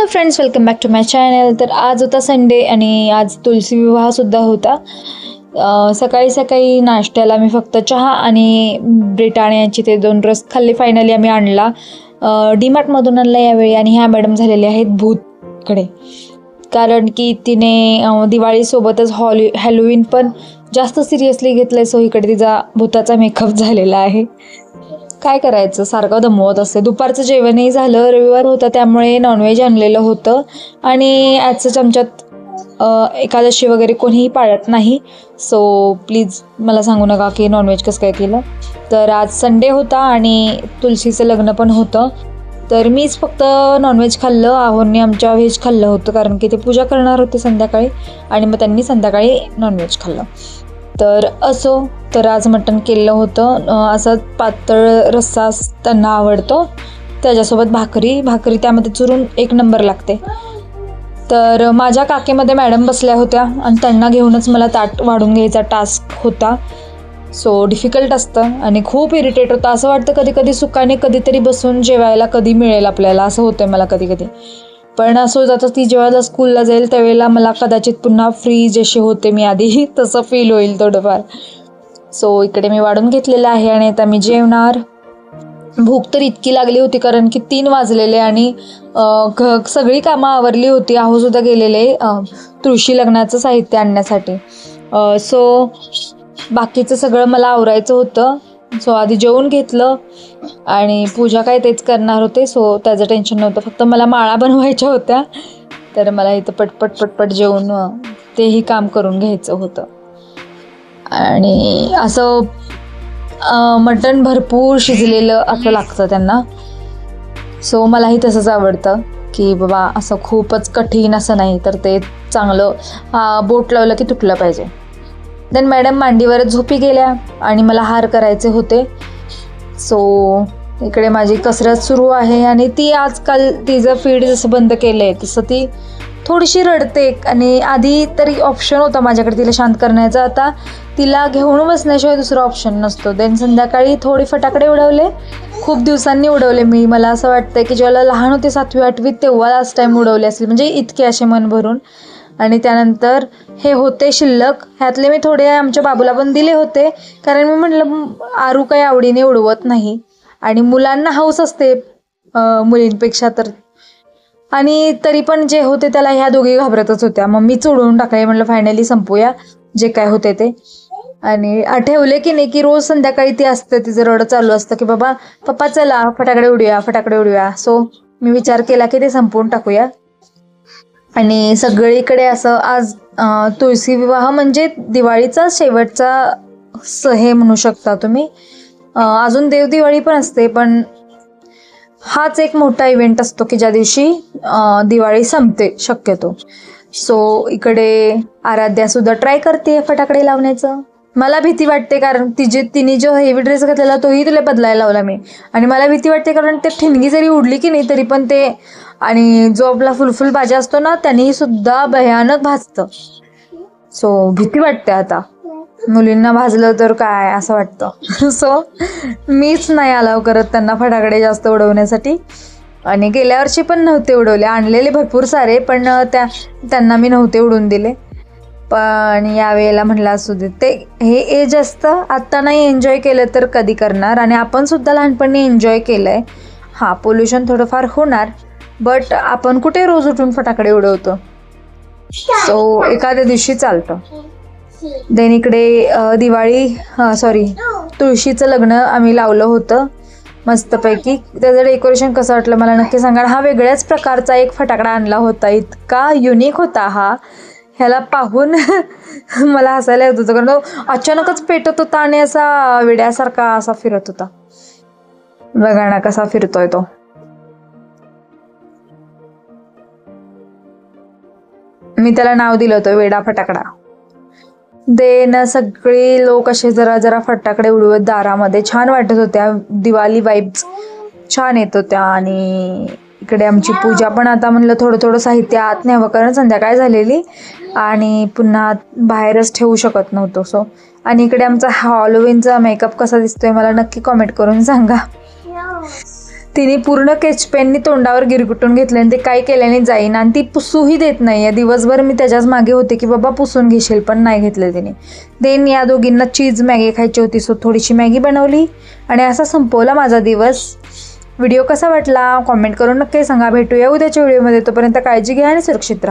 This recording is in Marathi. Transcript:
Hello friends welcome back to my channel तर आज होता संडे आणि आज तुलसी विवाहसुद्धा होता. सकाळी सकाळी नाश्त्याला मी फक्त चहा आणि ब्रिटानियाची ते दोन रस खाल्ले. फायनली आम्ही आणला. डीमार्टमधून आणला यावेळी आणि ह्या मॅडम झालेल्या आहेत भूतकडे. कारण की तिने दिवाळीसोबतच हॉली हॅलोविन पण जास्त सिरियसली घेतलं आहे सो इकडे तिचा भूताचा मेकअप झालेला आहे. काय करायचं? सारखं दमवत असते. दुपारचं जेवणही झालं रविवार होता त्यामुळे नॉनव्हेज आणलेलं होतं. आणि आजचं चमच्यात एकादशी वगैरे कोणीही पाळत नाही. सो प्लीज मला सांगू नका की नॉनव्हेज कसं काय केलं. तर आज संडे होता आणि तुलसीचं लग्न पण होतं. तर मीच फक्त नॉनव्हेज खाल्लं. आहोंनी आमच्या व्हेज खाल्लं होतं कारण की ते पूजा करणार होते संध्याकाळी. आणि मग त्यांनी संध्याकाळी नॉनव्हेज खाल्लं. तर असो तर आज मटण केलेलं होतं. असा पातळ रस्सा त्यांना आवडतो. त्याच्यासोबत भाकरी. भाकरी त्यामध्ये चुरून एक नंबर लागते. तर माझ्या काकेमध्ये मॅडम बसल्या होत्या आणि त्यांना घेऊनच मला ताट वाढून घ्यायचा टास्क होता. सो डिफिकल्ट असतं आणि खूप इरिटेट होतं. असं वाटतं कधी कधी सुखाने कधीतरी बसून जेवायला कधी मिळेल आपल्याला. असं होतं मला कधी कधी पण असं जातं ती जेव्हा स्कूलला जाईल त्यावेळेला मला कदाचित पुन्हा फ्री जसे होते मी आधी. तसं फील होईल थोडंफार. सो इकडे मी वाढून घेतलेलं आहे आणि आता मी जेवणार. भूक तर इतकी लागली होती कारण की तीन वाजलेले आणि घ- सगळी कामं आवरली होती. आहोसुद्धा गेलेले तुळशी लग्नाचं साहित्य आणण्यासाठी. सो बाकीचं सगळं मला आवरायचं होतं. सो आधी जेवून घेतलं. आणि पूजा काय तेच करणार होते सो त्याचं टेन्शन नव्हतं. फक्त मला माळा बनवायच्या होत्या. तर मला इथं पटपट पटपट जेवून तेही काम करून घ्यायचं होतं. आणि असं मटण भरपूर शिजलेलं असं लागतं त्यांना. सो मलाही तसंच आवडतं की बाबा असं खूपच कठीण असं नाही तर ते चांगलं बोट लावलं की तुटलं पाहिजे. देन मॅडम मांडीवरच झोपी गेल्या आणि मला हार करायचे होते. सो इकडे माझी कसरत सुरू आहे आणि ती आजकाल तिचं फीड जसं बंद केलं आहे तसं ती थोडीशी रडते. आणि आधी तरी ऑप्शन होता माझ्याकडे तिला शांत करण्याचा. आता तिला घेऊन बसण्याशिवाय दुसरा ऑप्शन नसतो. देन संध्याकाळी थोडे फटाकडे उडवले. खूप दिवसांनी उडवले मी. मला असं वाटतं की जेव्हा लहान होते सातवी आठवीत तेव्हा लास्ट टाईम उडवले असेल म्हणजे इतके असे मन भरून. आणि त्यानंतर हे होते शिल्लक. ह्यातले मी थोडे आमच्या बाबूला पण दिले होते. कारण मी म्हटलं आरू काही आवडीने उडवत नाही. आणि मुलांना हौस असते मुलींपेक्षा तर. आणि तरी पण जे होते त्याला ह्या दोघी घाबरतच होत्या. मग मी उडवून टाकले म्हटलं फायनली संपूया जे काय होते ते. आणि आठवले ठेवले की नाही की रोज संध्याकाळी ती असते तिचं रडं चालू असतं की बाबा पप्पा चला फटाकडे उडूया फटाकडे उडूया. सो मी विचार केला की ते संपवून टाकूया. आणि सगळीकडे असं आज तुळशी विवाह म्हणजे दिवाळीचा शेवटचा स हे म्हणू शकता तुम्ही. अजून देवदिवाळी पण असते पण हाच एक मोठा इव्हेंट असतो की ज्या दिवशी दिवाळी संपते शक्यतो. सो इकडे आराध्या सुद्धा ट्राय करते फटाकडे लावण्याचं. मला भीती वाटते कारण तिचे तिने जो हेवी ड्रेस घातलेला तोही तुला बदलायला लावला मी. आणि मला भीती वाटते कारण ते ठिणगी जरी उडली की नाही तरी पण ते आणि जो आपला फुलफुल भाज्या असतो ना त्यांनी सुद्धा भयानक भाजतं सो भीती वाटते आता. मुलींना भाजलं तर काय असं वाटतं? सो मीच नाही अलाव करत त्यांना फटाकडे जास्त उडवण्यासाठी. आणि गेल्या वर्षी पण नव्हते उडवले. आणलेले भरपूर सारे पण त्या त्यांना मी नव्हते उडवून दिले. पण यावेळेला म्हणलं असू दे. ते हे एज असतं आत्ता नाही एन्जॉय केलं तर कधी करणार? आणि आपण सुद्धा लहानपणी एन्जॉय केलं आहे हां पोल्युशन थोडंफार होणार बट आपण कुठे रोज उठून फटाकडे उडवतो? सो एखाद्या दिवशी चालतं. देन इकडे दिवाळी सॉरी तुळशीचं लग्न आम्ही लावलं होतं मस्तपैकी. त्याचं डेकोरेशन कसं वाटलं मला नक्की सांगा. हा वेगळ्याच प्रकारचा एक फटाकडा आणला होता. इतका युनिक होता हा. ह्याला पाहून मला हसायला येत होतं. कारण तो अचानकच पेटत होता आणि असा विड्यासारखा असा फिरत होता. बघा ना कसा फिरतोय तो. मी त्याला नाव दिलं होतं वेडा फटाकडा. देन सगळे लोक असे जरा जरा फटाकडे उडवत दारामध्ये छान वाटत होत्या. दिवाळी वाईब्स छान येत होत्या आणि इकडे आमची पूजा पण आता म्हणलं थोडं थोडं साहित्य आत न्यावं कारण संध्याकाळ झालेली आणि पुन्हा बाहेरच ठेवू शकत नव्हतो. सो आणि इकडे आमचा हॉलोविनचा मेकअप कसा दिसतोय मला नक्की कॉमेंट करून सांगा. तिने पूर्ण केचपेननी तोंडावर गिरगुटून घेतलं आणि ते काही केल्याने जाईन. आणि ती पुसूही देत नाही. आहे दिवसभर मी त्याच्याच मागे होते की बाबा पुसून घेशील पण नाही घेतलं तिने. देन या दोघींना चीज मॅगी खायची होती. सो थोडीशी मॅगी बनवली आणि असा संपवला माझा दिवस. व्हिडिओ कसा वाटला? कॉमेंट करून नक्की सांगा. भेटूया उद्याच्या व्हिडिओमध्ये तोपर्यंत काळजी घ्या आणि सुरक्षित राहा.